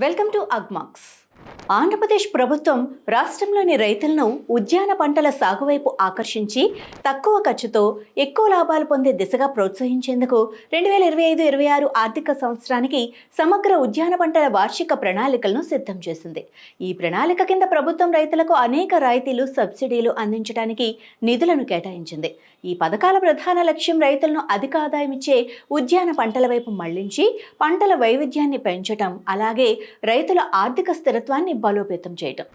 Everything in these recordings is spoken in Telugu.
Welcome to Ugmarks. ఆంధ్రప్రదేశ్ ప్రభుత్వం రాష్ట్రంలోని రైతులను ఉద్యాన పంటల సాగు వైపు ఆకర్షించి తక్కువ ఖర్చుతో ఎక్కువ లాభాలు పొందే దిశగా ప్రోత్సహించేందుకు రెండు వేల ఇరవై ఐదు ఇరవై ఆరు ఆర్థిక సంవత్సరానికి సమగ్ర ఉద్యాన పంటల వార్షిక ప్రణాళికలను సిద్ధం చేసింది. ఈ ప్రణాళిక కింద ప్రభుత్వం రైతులకు అనేక రాయితీలు సబ్సిడీలు అందించడానికి నిధులను కేటాయించింది. ఈ పథకాల ప్రధాన లక్ష్యం రైతులను అధిక ఆదాయం ఇచ్చే ఉద్యాన పంటల వైపు మళ్ళించి పంటల వైవిధ్యాన్ని పెంచటం అలాగే రైతుల ఆర్థిక స్థిరత్వాన్ని బలోపేతం చేయటం.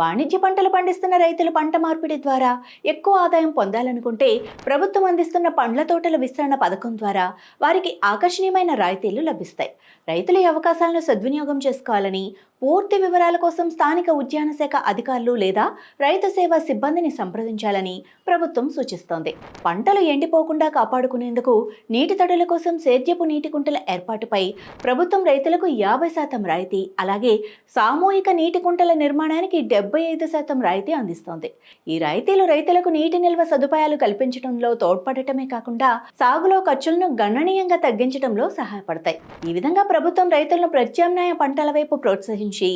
వాణిజ్య పంటలు పండిస్తున్న రైతులు పంట మార్పిడి ద్వారా ఎక్కువ ఆదాయం పొందాలనుకుంటే ప్రభుత్వం అందిస్తున్న పండ్ల తోటల విస్తరణ పథకం ద్వారా వారికి ఆకర్షణీయమైన రాయితీలు లభిస్తాయి. రైతుల ఈ అవకాశాలను సద్వినియోగం చేసుకోవాలని పూర్తి వివరాల కోసం స్థానిక ఉద్యాన శాఖ అధికారులు లేదా రైతు సేవా సిబ్బందిని సంప్రదించాలని ప్రభుత్వం సూచిస్తోంది. పంటలు ఎండిపోకుండా కాపాడుకునేందుకు నీటి తడుల కోసం సేద్యపు నీటి కుంటల ఏర్పాటుపై ప్రభుత్వం రైతులకు యాభై శాతం రాయితీ అలాగే సామూహిక నీటి కుంటల నిర్మాణానికి డెబ్బై ఐదు శాతం రాయితీ అందిస్తోంది. ఈ రాయితీలు రైతులకు నీటి నిల్వ సదుపాయాలు కల్పించడంలో తోడ్పడటమే కాకుండా సాగులో ఖర్చులను గణనీయంగా తగ్గించడంలో సహాయపడతాయి. ఈ విధంగా ప్రభుత్వం రైతులను ప్రత్యామ్నాయ పంటల వైపు ప్రోత్సహించి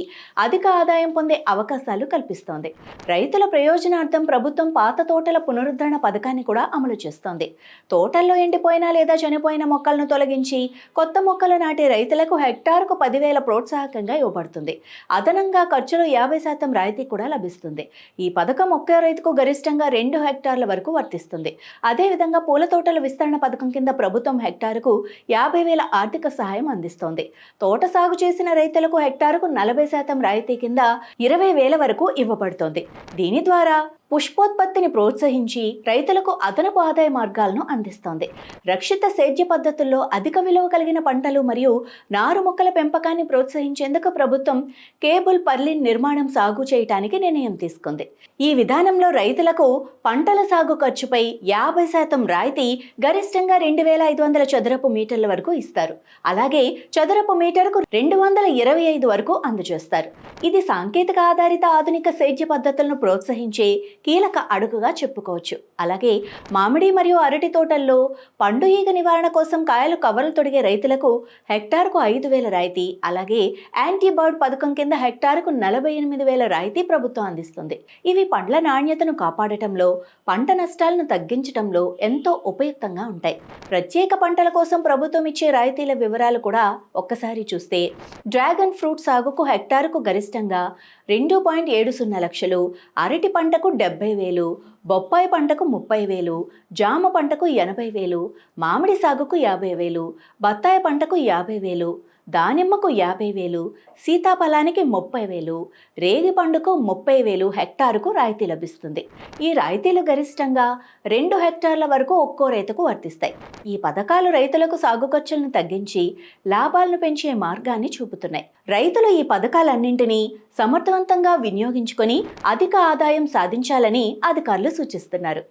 అధిక ఆదాయం పొందే అవకాశాలు కల్పిస్తోంది. రైతుల ప్రయోజనార్థం ప్రభుత్వం పాత తోటల పునరుద్ధరణ పథకాన్ని కూడా అమలు చేస్తోంది. తోటల్లో ఎండిపోయిన లేదా చనిపోయిన మొక్కలను తొలగించి కొత్త మొక్కలు నాటే రైతులకు హెక్టార్కు పదివేల ప్రోత్సాహకంగా ఇవ్వబడుతుంది. అదనంగా ఖర్చులో యాభై శాతం రాయితీ కూడా లభిస్తుంది. ఈ పథకం ఒక్క రైతుకు గరిష్టంగా రెండు హెక్టార్ల వరకు వర్తిస్తుంది. అదేవిధంగా పూల తోటల విస్తరణ పథకం కింద ప్రభుత్వం హెక్టార్కు యాభై వేల ఆర్థిక సహాయం అందిస్తోంది. తోట సాగు చేసిన రైతులకు హెక్టార్కు నలభై నలభై శాతం రాయితీ కింద ఇరవై వేల వరకు ఇవ్వబడుతోంది. దీని ద్వారా పుష్పోత్పత్తిని ప్రోత్సహించి రైతులకు అదనపు ఆదాయ మార్గాలను అందిస్తోంది. రక్షిత సేద్య పద్ధతుల్లో అధిక విలువ కలిగిన పంటలు మరియు నారు మొక్కల పెంపకాన్ని ప్రోత్సహించేందుకు ప్రభుత్వం కేబుల్ పర్లిన్ నిర్మాణం సాగు చేయడానికి నిర్ణయం తీసుకుంది. ఈ విధానంలో రైతులకు పంటల సాగు ఖర్చుపై యాభై శాతం రాయితీ గరిష్టంగా రెండు వేల ఐదు వందల చదరపు మీటర్ల వరకు ఇస్తారు. అలాగే చదరపు మీటర్కు రెండు వందల ఇరవై ఐదు వరకు అందజేస్తారు. ఇది సాంకేతిక ఆధారిత ఆధునిక సేద్య పద్ధతులను ప్రోత్సహించే కీలక అడుగుగా చెప్పుకోవచ్చు. అలాగే మామిడి మరియు అరటి తోటల్లో పండు ఈగ నివారణ కోసం కాయలు కవర్లు తొడిగే రైతులకు హెక్టార్కు ఐదు వేల రాయితీ అలాగే యాంటీబర్డ్ పథకం కింద హెక్టార్కు నలభై ఎనిమిది వేల రాయితీ ప్రభుత్వం అందిస్తుంది. ఇవి పండ్ల నాణ్యతను కాపాడటంలో పంట నష్టాలను తగ్గించడంలో ఎంతో ఉపయుక్తంగా ఉంటాయి. ప్రత్యేక పంటల కోసం ప్రభుత్వం ఇచ్చే రాయితీల వివరాలు కూడా ఒక్కసారి చూస్తే డ్రాగన్ ఫ్రూట్ సాగుకు హెక్టార్కు గరిష్టంగా రెండు పాయింట్ ఏడు సున్నా లక్షలు అరటి పంటకు డెబ్బై వేలు బొప్పాయి పంటకు ముప్పై వేలు జామ పంటకు ఎనభై వేలు మామిడి సాగుకు యాభై వేలు బత్తాయి పంటకు యాభై వేలు దానిమ్మకు యాభై వేలు సీతాఫలానికి ముప్పై వేలు రేగి పండుకు ముప్పై వేలు హెక్టారుకు రాయితీ లభిస్తుంది. ఈ రాయితీలు గరిష్టంగా రెండు హెక్టార్ల వరకు ఒక్కో రైతుకు వర్తిస్తాయి. ఈ పథకాలు రైతులకు సాగు ఖర్చులను తగ్గించి లాభాలను పెంచే మార్గాన్ని చూపుతున్నాయి. రైతులు ఈ పథకాలన్నింటినీ సమర్థవంతంగా వినియోగించుకొని అధిక ఆదాయం సాధించాలని అధికారులు సూచిస్తున్నారు.